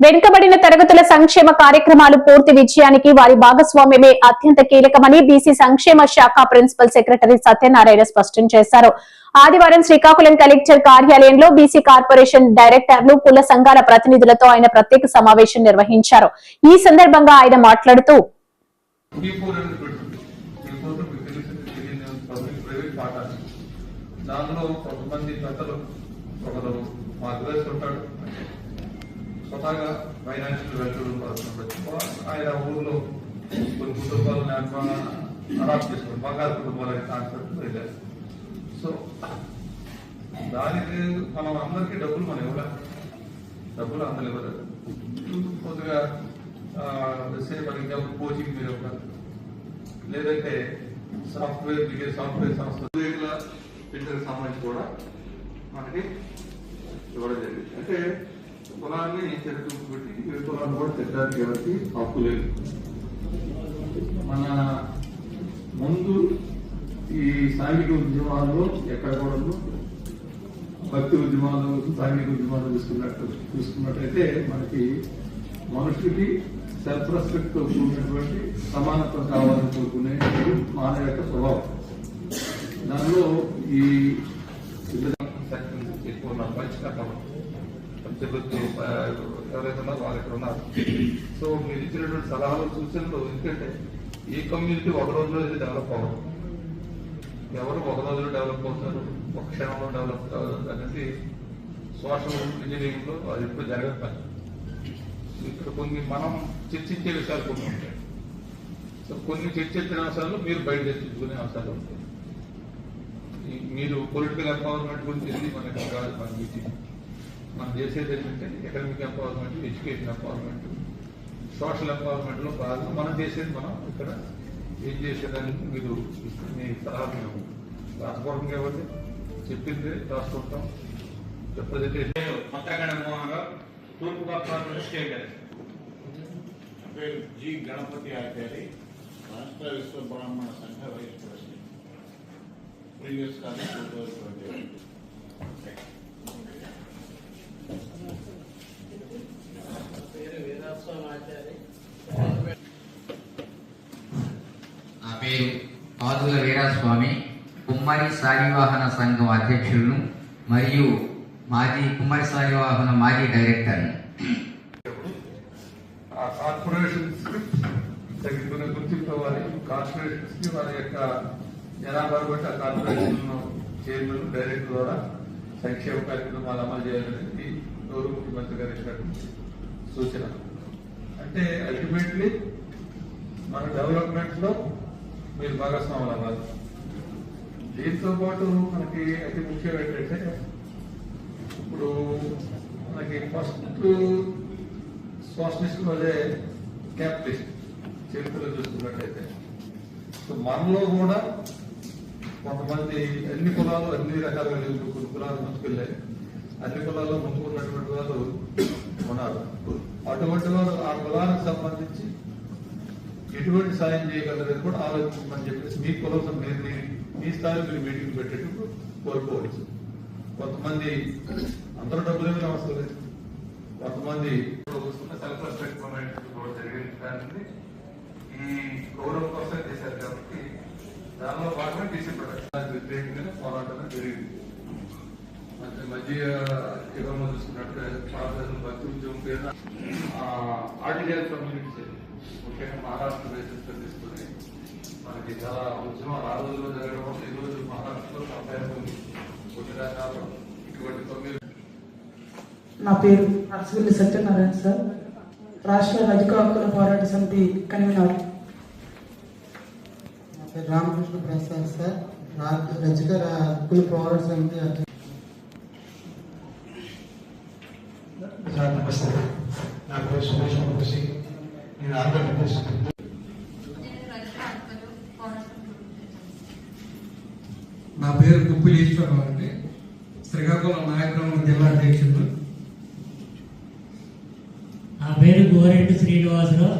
వెనుకబడిన తరగతుల సంక్షేమ కార్యక్రమాలు పూర్తి విజయానికి వారి భాగస్వామ్యమే అత్యంత కీలకమని బీసీ సంక్షేమ శాఖ ప్రిన్సిపల్ సెక్రటరీ సత్యనారాయణ స్పష్టం చేశారు. ఆదివారం శ్రీకాకుళం కలెక్టర్ కార్యాలయంలో బీసీ కార్పొరేషన్ డైరెక్టర్లు కుల సంఘాల ప్రతినిధులతో ఆయన ప్రత్యేక సమావేశం నిర్వహించారు. ఈ సందర్భంగా ఆయన మాట్లాడుతూ దానిలో కొంతమంది పెద్దలు ఒకరు మార్గదర్శి ఉంటాడు. స్వతహాగా ఫైనాన్షియల్ వెల్ఫేర్ పడుతున్నప్పుడు ఆయన ఊళ్ళో కొన్ని కుటుంబాలను అడాప్ట్ చేసుకుని బంగారు కుటుంబాలు అనే కాన్సెప్ట్ వెళ్ళారు. సో దానికి మనం అందరికీ డబ్బులు మనం ఇవ్వలేదు డబ్బులు అందరు ఇవ్వలేదు కొద్దిగా సేమ్ ఇంకా కోచింగ్ మీరు ఇవ్వగలరు లేదంటే సాఫ్ట్వేర్ మీకు సాఫ్ట్వేర్ సంస్థ ఇంటర్కి సంబంధించి కూడా మనకి ఇవ్వడం జరిగింది. అంటే కులాన్ని చరిత్ర పెట్టి ఈ కులాన్ని కూడా తిట్టడానికి ఎవరికి హక్కు లేదు. మన ముందు ఈ సాంఘిక ఉద్యమాల్లో ఎక్కడ కూడా భక్తి ఉద్యమాలు సాంఘిక ఉద్యమాలు చూసుకున్నట్టు చూసుకున్నట్టయితే మనకి మనుషులకి సెల్ఫ్ రెస్పెక్ట్తో కూడినటువంటి సమానత్వం కావాలని కోరుకునే మానవ యొక్క స్వభావం. దానిలో ఈ ఎక్కువ ఉన్నారు పంచకట్టం ఎవరైతే ఉన్నారో వాళ్ళు ఇక్కడ ఉన్నారు. సో మీరు ఇచ్చినటువంటి సలహాలు సూచనలు ఎందుకంటే ఈ కమ్యూనిటీ ఒక రోజులో ఇది డెవలప్ అవ్వదు. ఎవరు ఒక రోజులో డెవలప్ అవుతారు ఒక క్షణంలో డెవలప్ కావాలి అనేది సోషల్ ఇంజనీరింగ్లో అది ఎప్పుడు జరగదు పని. ఇక్కడ కొన్ని మనం చర్చించే విషయాలు కొన్ని ఉంటాయి. సో కొన్ని చర్చించిన అంశాలు మీరు బయట చర్చించుకునే అంశాలు ఉంటాయి. మీరు పొలిటికల్ ఎంపవర్మెంట్ గురించి మనకి కాదు మన మీటింగ్ మనం చేసేది ఏంటంటే academic empowerment education empowerment social ఎంపవర్మెంట్లో భాగంగా మనం చేసేది మనం ఇక్కడ ఏం చేసేదానికి మీరు మీ సలహా మేము రాసుకోవడం ఇవ్వండి. చెప్పింది రాసుకుంటాం ప్రజెంటేషన్ నేను కొత్తగడ మోహన్ రావు తూర్పు గోదావరి స్టేట్ పేరు జి గణపతి ఆచారి రాష్ట్ర విశ్వ బ్రాహ్మణ సంఘ వైస్ ప్రెసిడెంట్. ప్రీవియస్ కాదు టూ థౌజండ్ ట్వంటీ నా పేరు పాదుల వీరాస్వామి. కుమ్మరి శాలివాహన సంఘం అధ్యక్షులను మరియు మాజీ కుమ్మరి శాలివాహన మాజీ డైరెక్టర్ను. కార్పొరేషన్ కార్పొరేషన్స్ తగిన గుర్తింపు వారి కార్పొరేషన్స్ వారి యొక్క జనాభా బట్టి ఆ కార్పొరేషన్ చైర్మన్ డైరెక్టర్ ద్వారా సంక్షేమ కార్యక్రమాలు అమలు చేయాలని గౌరవ ముఖ్యమంత్రి గారు ఇచ్చినటువంటి సూచన. అంటే అల్టిమేట్లీ మన డెవలప్మెంట్లో మీరు భాగస్వాములు అవ్వాలి దీంతో పాటు మనకి అతి ముఖ్యం ఏంటంటే ఇప్పుడు మనకి ఫస్ట్ సోషలిస్ట్ వల్లే క్యాపిటలిస్ట్ చరిత్రలో చూసుకున్నట్టయితే. సో మనలో కూడా కొంతమంది అన్ని కులాలు అన్ని రకాలుగా కొన్ని కులాలు ముందుకెళ్ళాయి. అన్ని కులాల్లో ముందుకున్నటువంటి వాళ్ళు ఉన్నారు. అటువంటి వారు ఆ కులానికి సంబంధించి ఎటువంటి సాయం చేయగలరని కూడా ఆలోచించమని చెప్పేసి మీ కులం మీరు మీ- స్థాయిలో మీరు మీటింగ్ పెట్టేటప్పుడు కోరుకోవచ్చు. కొంతమంది అందరూ డబ్బులు అవసరం లేదు. కొంతమంది సెల్ఫ్ రెస్పెక్ట్ కూడా జరిగింది దాన్ని ఈ గౌరవం కోసం చేశారు కాబట్టి దానిలో బీసీ ప్రొడక్షన్ వ్యతిరేకంగా పోరాటం జరిగింది. మధ్య చూసుకున్నట్టు భారతదేశం భక్తి ఉద్యమం పేరు ఆర్టికల్ కమ్యూనిటీస్ ముఖ్యంగా మహారాష్ట్ర తీసుకుని మనకి చాలా ఉద్యమాలు ఆ రోజుల్లో జరగడం వల్ల ఈ రోజు మహారాష్ట్రలో సంపాదన కొన్ని రకాలు ఇటువంటి నా పేరు అరసవల్లి సత్యనారాయణ సార్. రాష్ట్ర రజక హక్కుల పోరాట సమితి కన్వీనర్. నా పేరు రామకృష్ణ ప్రసాద్ సార్. రజక హక్కుల పోరాట సమితి అధ్యక్షుడు. సార్ నమస్తే నా పేరు సురేష్ ముఖర్జీ నేను ఆంధ్రప్రదేశ్ నా పేరు గుప్పిలి ఈశ్వరరావు అండి. శ్రీకాకుళం నాయకురావు జిల్లా అధ్యక్షుడు. నా పేరు గోరెడ్డి శ్రీనివాసరావు.